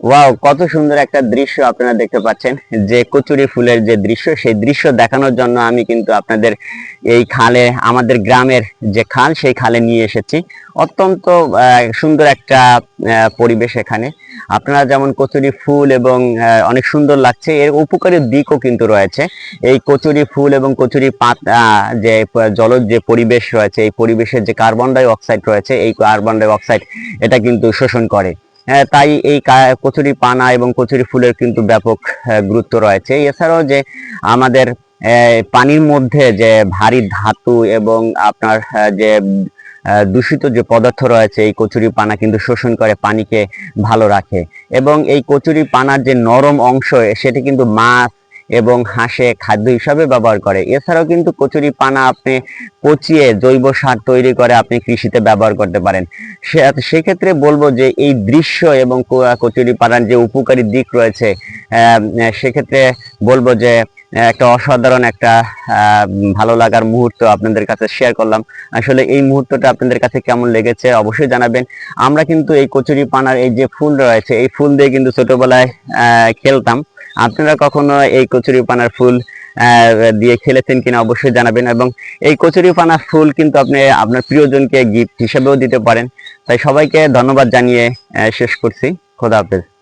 Wow কত সুন্দর একটা দৃশ্য আপনারা দেখতে পাচ্ছেন। যে কচুরি ফুলের যে দৃশ্য, সেই দৃশ্য দেখানোর জন্য আমি কিন্তু আপনাদের এই খালে, আমাদের গ্রামের যে খাল, সেই খালে নিয়ে এসেছি। অত্যন্ত সুন্দর একটা পরিবেশ এখানে। আপনারা যেমন কচুরি ফুল এবং অনেক সুন্দর লাগছে, এর উপকারী দিকও কিন্তু রয়েছে। এই কচুরি ফুল এবং কচুরি পাতা যে, জলজ যে পরিবেশ রয়েছে, এই পরিবেশের যে কার্বন ডাই অক্সাইড রয়েছে, এই কার্বন ডাই অক্সাইড এটা কিন্তু শোষণ করে। তাই এই কচুরি পানা এবং কচুরি ফুলের কিন্তু ব্যাপক গুরুত্ব রয়েছে। এছাড়াও যে আমাদের পানির মধ্যে যে ভারী ধাতু এবং আপনার যে দূষিত যে পদার্থ রয়েছে, এই কচুরি পানা কিন্তু শোষণ করে পানিকে ভালো রাখে। এবং এই কচুরি পানার যে নরম অংশ, সেটি কিন্তু মাছ এবং হাঁসে খাদ্য হিসাবে ব্যবহার করে। এছাড়াও কিন্তু কচুরি পানা আপনি পচিয়ে জৈব সার তৈরি করে আপনি কৃষিতে ব্যবহার করতে পারেন। সেক্ষেত্রে বলব যে এই দৃশ্য এবং কচুরি পানার যে উপকারী দিক রয়েছে সেক্ষেত্রে বলব যে একটা অসাধারণ একটা ভালো লাগার মুহূর্ত আপনাদের কাছে শেয়ার করলাম। আসলে এই মুহূর্তটা আপনাদের কাছে কেমন লেগেছে অবশ্যই জানাবেন। আমরা কিন্তু এই কচুরি পানার এই যে ফুল রয়েছে, এই ফুল দিয়ে কিন্তু ছোটবেলায় খেলতাম। আপনারা কখনো এই কচুরি পানার ফুল দিয়ে খেলেছেন কিনা অবশ্যই জানাবেন এবং এই কচুরি পানার ফুল কিন্তু আপনি আপনার প্রিয়জনকে গিফট হিসেবেও দিতে পারেন। তাই সবাইকে ধন্যবাদ জানিয়ে শেষ করছি। খোদা হাফেজ।